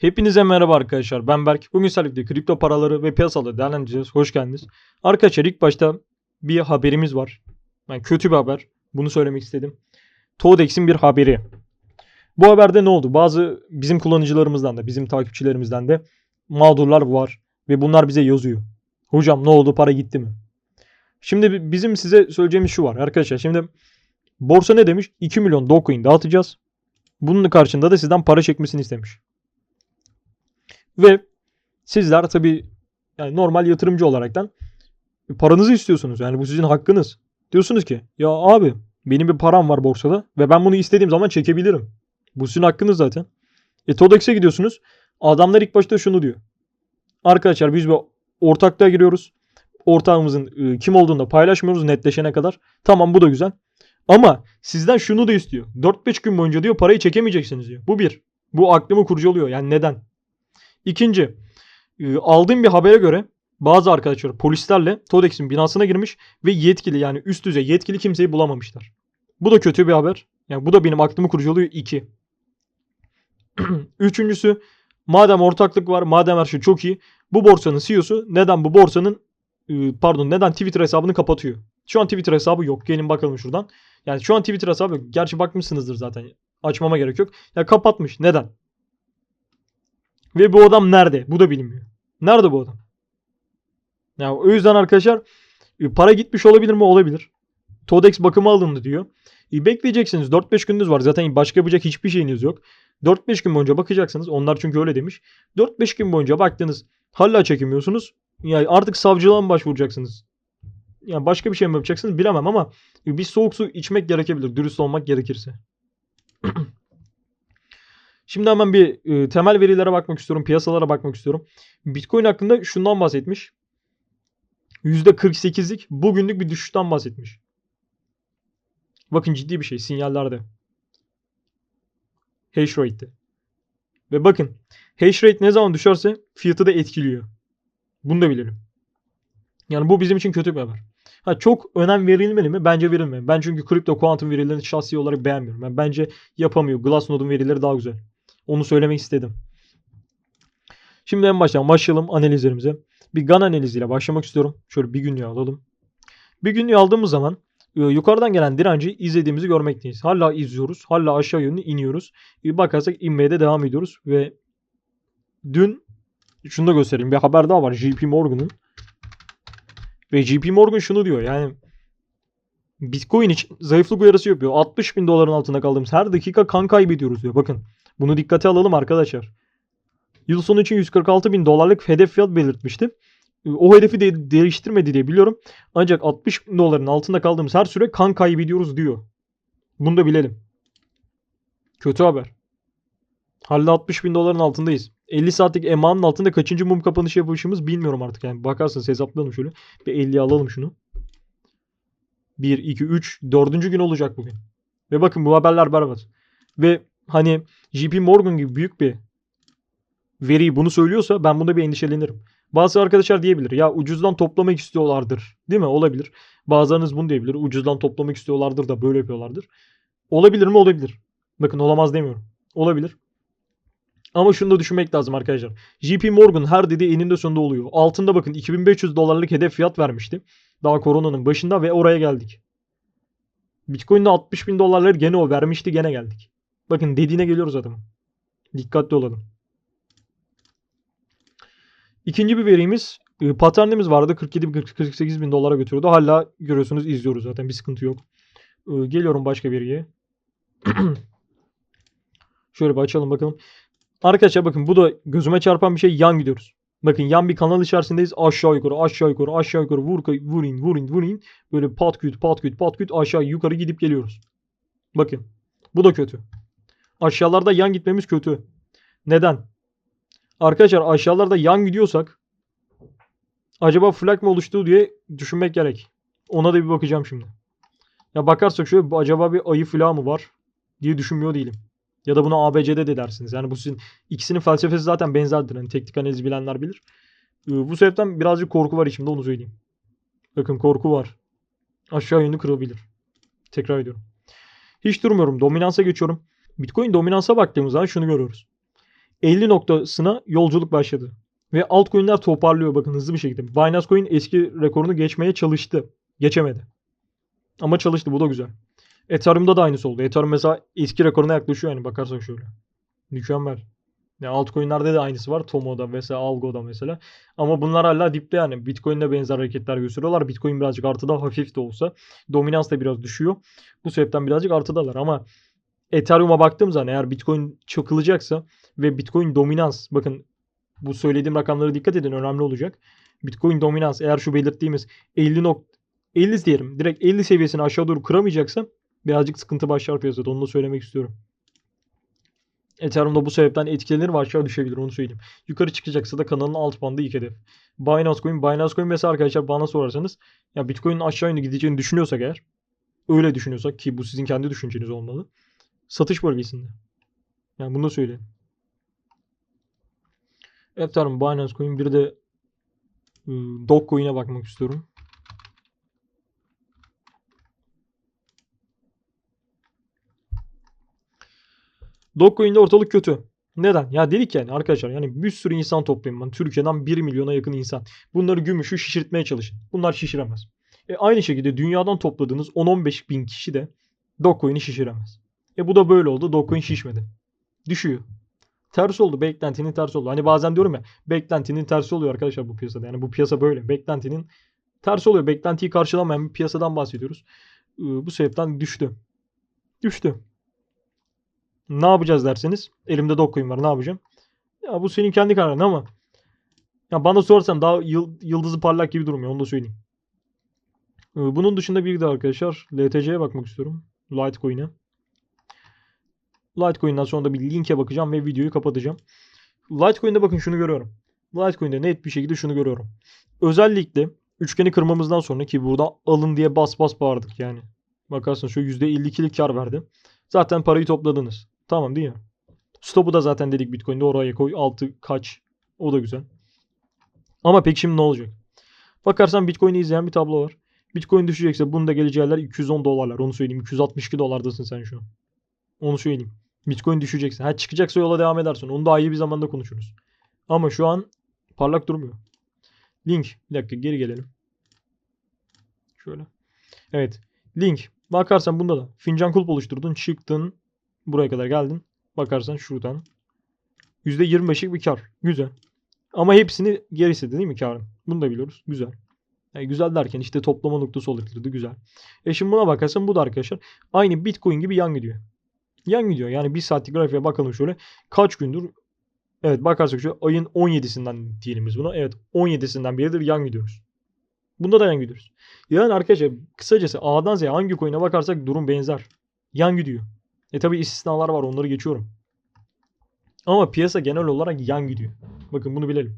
Hepinize merhaba arkadaşlar. Ben Berk. Bugün sizlerle kripto paraları ve piyasaları değerlendireceğiz. Hoş geldiniz. Arkadaşlar ilk başta bir haberimiz var. Yani kötü bir haber. Bunu söylemek istedim. Todex'in bir haberi. Bu haberde ne oldu? Bazı bizim kullanıcılarımızdan da, bizim takipçilerimizden de mağdurlar var. Ve bunlar bize yazıyor. Hocam ne oldu? Para gitti mi? Şimdi bi- bizim size söyleyeceğimiz şu var. Arkadaşlar şimdi borsa ne demiş? 2 milyon Dogecoin dağıtacağız. Bunun karşında da sizden para çekmesini istemiş. Ve sizler tabii yani normal yatırımcı olaraktan paranızı istiyorsunuz. Yani bu sizin hakkınız. Diyorsunuz ki ya abi benim bir param var borsada ve ben bunu istediğim zaman çekebilirim. Bu sizin hakkınız zaten. E Todex'e gidiyorsunuz. Adamlar ilk başta şunu diyor. Arkadaşlar biz bir ortaklığa giriyoruz. Ortağımızın e, kim olduğunu da paylaşmıyoruz netleşene kadar. Tamam bu da güzel. Ama sizden şunu da istiyor. 4-5 gün boyunca diyor parayı çekemeyeceksiniz diyor. Bu bir. Bu aklımı kurcalıyor. Yani neden? İkinci, e, aldığım bir habere göre bazı arkadaşlar polislerle Todex'in binasına girmiş ve yetkili yani üst düzey yetkili kimseyi bulamamışlar. Bu da kötü bir haber. Yani bu da benim aklımı kurcalıyor. İki. Üçüncüsü, madem ortaklık var, madem her şey çok iyi, bu borsanın CEO'su neden bu borsanın e, pardon neden Twitter hesabını kapatıyor? Şu an Twitter hesabı yok. Gelin bakalım şuradan. Yani şu an Twitter hesabı yok. Gerçi bakmışsınızdır zaten. Açmama gerek yok. Ya kapatmış. Neden? Ve bu adam nerede? Bu da bilinmiyor. Nerede bu adam? Ya o yüzden arkadaşlar e, para gitmiş olabilir mi? Olabilir. Todex bakıma alındı diyor. E, bekleyeceksiniz. 4-5 gününüz var. Zaten başka yapacak hiçbir şeyiniz yok. 4-5 gün boyunca bakacaksınız. Onlar çünkü öyle demiş. 4-5 gün boyunca baktınız. Hala çekemiyorsunuz. Yani artık savcılığa mı başvuracaksınız? Yani başka bir şey mi yapacaksınız bilemem ama bir soğuk su içmek gerekebilir. Dürüst olmak gerekirse. Şimdi hemen bir e, temel verilere bakmak istiyorum. Piyasalara bakmak istiyorum. Bitcoin hakkında şundan bahsetmiş. %48'lik bugünlük bir düşüşten bahsetmiş. Bakın ciddi bir şey sinyallerde. Hash rate'te. Ve bakın hash rate ne zaman düşerse fiyatı da etkiliyor. Bunu da bilelim. Yani bu bizim için kötü bir haber. Ha çok önem verilmeli mi? Bence verilmeli. Ben çünkü kripto kuantum verilerini şahsi olarak beğenmiyorum. Yani bence yapamıyor. Glassnode'un verileri daha güzel. Onu söylemek istedim. Şimdi en baştan başlayalım analizlerimize. Bir GAN analiziyle başlamak istiyorum. Şöyle bir günlüğü alalım. Bir günlüğü aldığımız zaman e, yukarıdan gelen direnci izlediğimizi görmekteyiz. Hala izliyoruz. Hala aşağı yönlü iniyoruz. E, bakarsak inmeye de devam ediyoruz. Ve dün şunu da göstereyim. Bir haber daha var. JP Morgan'ın. Ve JP Morgan şunu diyor. Yani Bitcoin için zayıflık uyarısı yapıyor. 60 bin doların altında kaldığımız her dakika kan kaybediyoruz diyor. Bakın bunu dikkate alalım arkadaşlar. Yıl sonu için 146 bin dolarlık hedef fiyat belirtmişti. O hedefi de değiştirmedi diye biliyorum. Ancak 60 bin doların altında kaldığımız her süre kan kaybediyoruz diyor. Bunu da bilelim. Kötü haber. Halde 60 bin doların altındayız. 50 saatlik EMA'nın altında kaçıncı mum kapanışı yapışımız bilmiyorum artık. Yani bakarsanız hesaplayalım şöyle. Bir 50 alalım şunu. 1, 2, 3, 4. gün olacak bugün. Ve bakın bu haberler berbat. Ve hani JP Morgan gibi büyük bir veri bunu söylüyorsa ben bunda bir endişelenirim. Bazı arkadaşlar diyebilir ya ucuzdan toplamak istiyorlardır. Değil mi? Olabilir. Bazılarınız bunu diyebilir. Ucuzdan toplamak istiyorlardır da böyle yapıyorlardır. Olabilir mi? Olabilir. Bakın olamaz demiyorum. Olabilir. Ama şunu da düşünmek lazım arkadaşlar. JP Morgan her dediği eninde sonunda oluyor. Altında bakın 2500 dolarlık hedef fiyat vermişti. Daha koronanın başında ve oraya geldik. Bitcoin'de 60 bin dolarları gene o vermişti gene geldik. Bakın dediğine geliyoruz adamın. Dikkatli olalım. İkinci bir verimiz e, paternimiz vardı. 47 bin 48 bin dolara götürüyordu. Hala görüyorsunuz izliyoruz zaten bir sıkıntı yok. E, Geliyorum başka veriye. Şöyle bir açalım bakalım. Arkadaşlar bakın bu da gözüme çarpan bir şey yan gidiyoruz. Bakın yan bir kanal içerisindeyiz. Aşağı yukarı aşağı yukarı aşağı yukarı vur, vur in vur. Böyle pat küt pat küt pat küt aşağı yukarı gidip geliyoruz. Bakın bu da kötü. Aşağılarda yan gitmemiz kötü. Neden? Arkadaşlar aşağılarda yan gidiyorsak acaba flag mı oluştu diye düşünmek gerek. Ona da bir bakacağım şimdi. Ya bakarsak şöyle acaba bir ayı flağı mı var diye düşünmüyor değilim. Ya da buna ABCD de dersiniz. Yani bu sizin ikisinin felsefesi zaten benzerdir. Hani teknik analiz bilenler bilir. Ee, bu sebepten birazcık korku var içimde onu söyleyeyim. Bakın korku var. Aşağı yönlü kırılabilir. Tekrar ediyorum. Hiç durmuyorum. Dominansa geçiyorum. Bitcoin dominansa baktığımız zaman şunu görüyoruz. 50 noktasına yolculuk başladı. Ve altcoin'ler toparlıyor bakın hızlı bir şekilde. Binance Coin eski rekorunu geçmeye çalıştı. Geçemedi. Ama çalıştı bu da güzel. Ethereum'da da aynısı oldu. Ethereum mesela eski rekoruna yaklaşıyor yani bakarsak şöyle. Mükemmel. Yani altcoin'lerde de aynısı var. Tomo'da mesela Algo'da mesela. Ama bunlar hala dipte yani. Bitcoin'de benzer hareketler gösteriyorlar. Bitcoin birazcık artıda hafif de olsa. Dominans da biraz düşüyor. Bu sebepten birazcık artıdalar ama Ethereum'a baktığım zaman eğer Bitcoin çakılacaksa ve Bitcoin dominans bakın bu söylediğim rakamlara dikkat edin önemli olacak. Bitcoin dominans eğer şu belirttiğimiz 50 nok 50 diyelim direkt 50 seviyesini aşağı doğru kıramayacaksa birazcık sıkıntı başlar piyasada onu da söylemek istiyorum. Ethereum'da bu sebepten etkilenir ve aşağı düşebilir onu söyleyeyim. Yukarı çıkacaksa da kanalın alt bandı ilk hedef. Binance Coin, Binance Coin mesela arkadaşlar bana sorarsanız ya Bitcoin'in aşağı yönlü gideceğini düşünüyorsak eğer öyle düşünüyorsak ki bu sizin kendi düşünceniz olmalı. Satış bölgesinde. Yani bunu da söyleyeyim. Ethereum, Binance Coin bir de ıı, Dogecoin'e bakmak istiyorum. Dogecoin'de ortalık kötü. Neden? Ya dedik yani arkadaşlar yani bir sürü insan toplayayım ben. Türkiye'den 1 milyona yakın insan. Bunları gümüşü şişirtmeye çalışın. Bunlar şişiremez. E aynı şekilde dünyadan topladığınız 10-15 bin kişi de Dogecoin'i şişiremez. E bu da böyle oldu. Dogecoin şişmedi. Düşüyor. Ters oldu. Beklentinin tersi oldu. Hani bazen diyorum ya beklentinin tersi oluyor arkadaşlar bu piyasada. Yani bu piyasa böyle. Beklentinin tersi oluyor. Beklentiyi karşılamayan bir piyasadan bahsediyoruz. Bu sebepten düştü. Düştü. Ne yapacağız derseniz. Elimde Dogecoin var. Ne yapacağım? Ya bu senin kendi kararın ama ya bana sorarsan daha yıl- yıldızı parlak gibi durmuyor. Onu da söyleyeyim. Bunun dışında bir de arkadaşlar LTC'ye bakmak istiyorum. Litecoin'e. Litecoin'den sonra da bir linke bakacağım ve videoyu kapatacağım. Litecoin'de bakın şunu görüyorum. Litecoin'de net bir şekilde şunu görüyorum. Özellikle üçgeni kırmamızdan sonra ki burada alın diye bas bas bağırdık yani. Bakarsanız şu %52'lik kar verdi. Zaten parayı topladınız. Tamam değil mi? Stop'u da zaten dedik Bitcoin'de oraya koy. Altı kaç. O da güzel. Ama peki şimdi ne olacak? Bakarsan Bitcoin'i izleyen bir tablo var. Bitcoin düşecekse bunda geleceği yerler 210 dolarlar. Onu söyleyeyim. 262 dolardasın sen şu an. Onu söyleyeyim. Bitcoin düşecekse. Ha çıkacaksa yola devam edersin. Onu daha iyi bir zamanda konuşuruz. Ama şu an parlak durmuyor. Link. Bir dakika geri gelelim. Şöyle. Evet. Link. Bakarsan bunda da fincan kulp oluşturdun. Çıktın. Buraya kadar geldin. Bakarsan şuradan. %25'lik bir kar. Güzel. Ama hepsini geri istedi değil mi karın? Bunu da biliyoruz. Güzel. Yani güzel derken işte toplama noktası oluşturdu. Güzel. E şimdi buna bakarsan bu da arkadaşlar aynı Bitcoin gibi yan gidiyor. Yan gidiyor. Yani bir saatlik grafiğe bakalım şöyle. Kaç gündür Evet bakarsak şu ayın 17'sinden diyelim biz buna. Evet 17'sinden beridir yan gidiyoruz. Bunda da yan gidiyoruz. Yani arkadaşlar kısacası A'dan Z'ye hangi coin'e bakarsak durum benzer. Yan gidiyor. E tabi istisnalar var onları geçiyorum. Ama piyasa genel olarak yan gidiyor. Bakın bunu bilelim.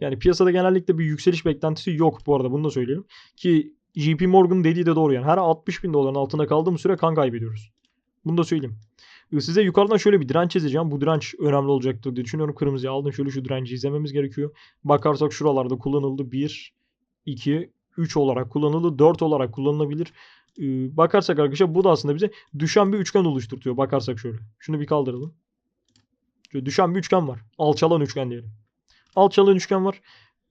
Yani piyasada genellikle bir yükseliş beklentisi yok bu arada bunu da söyleyelim. Ki JP Morgan dediği de doğru yani. Her 60 bin doların altında kaldığımız süre kan kaybediyoruz. Bunu da söyleyeyim. Ee, Size yukarıdan şöyle bir direnç çizeceğim. Bu direnç önemli olacaktır diye düşünüyorum. Kırmızıya aldım. Şöyle şu direnci izlememiz gerekiyor. Bakarsak şuralarda kullanıldı. 1, 2, 3 olarak kullanıldı. 4 olarak kullanılabilir. Ee, Bakarsak arkadaşlar bu da aslında bize düşen bir üçgen oluşturtuyor. Bakarsak şöyle. Şunu bir kaldıralım. Şöyle düşen bir üçgen var. Alçalan üçgen diyelim. Alçalan üçgen var.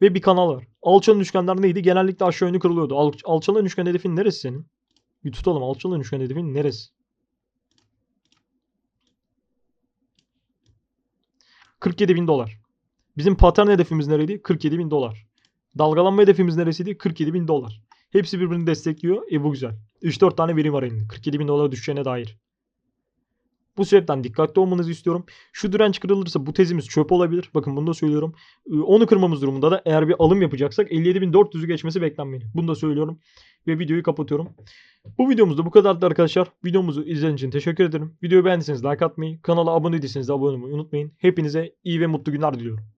Ve bir kanal var. Alçalan üçgenler neydi? Genellikle aşağı yönlü kırılıyordu. Al- alçalan üçgen hedefin neresi senin? Bir tutalım. Alçalan üçgen hedefin neresi? 47 bin dolar. Bizim patern hedefimiz nereydi? 47 bin dolar. Dalgalanma hedefimiz neresiydi? 47 bin dolar. Hepsi birbirini destekliyor. E bu güzel. 3-4 tane veri var elinde. 47 bin dolara düşeceğine dair. Bu sebepten dikkatli olmanızı istiyorum. Şu direnç kırılırsa bu tezimiz çöp olabilir. Bakın bunu da söylüyorum. Ee, Onu kırmamız durumunda da eğer bir alım yapacaksak 57.400'ü geçmesi beklenmeli. Bunu da söylüyorum. Ve videoyu kapatıyorum. Bu videomuz da bu kadardı arkadaşlar. Videomuzu izlediğiniz için teşekkür ederim. Videoyu beğendiyseniz like atmayı, kanala abone değilseniz de abone olmayı unutmayın. Hepinize iyi ve mutlu günler diliyorum.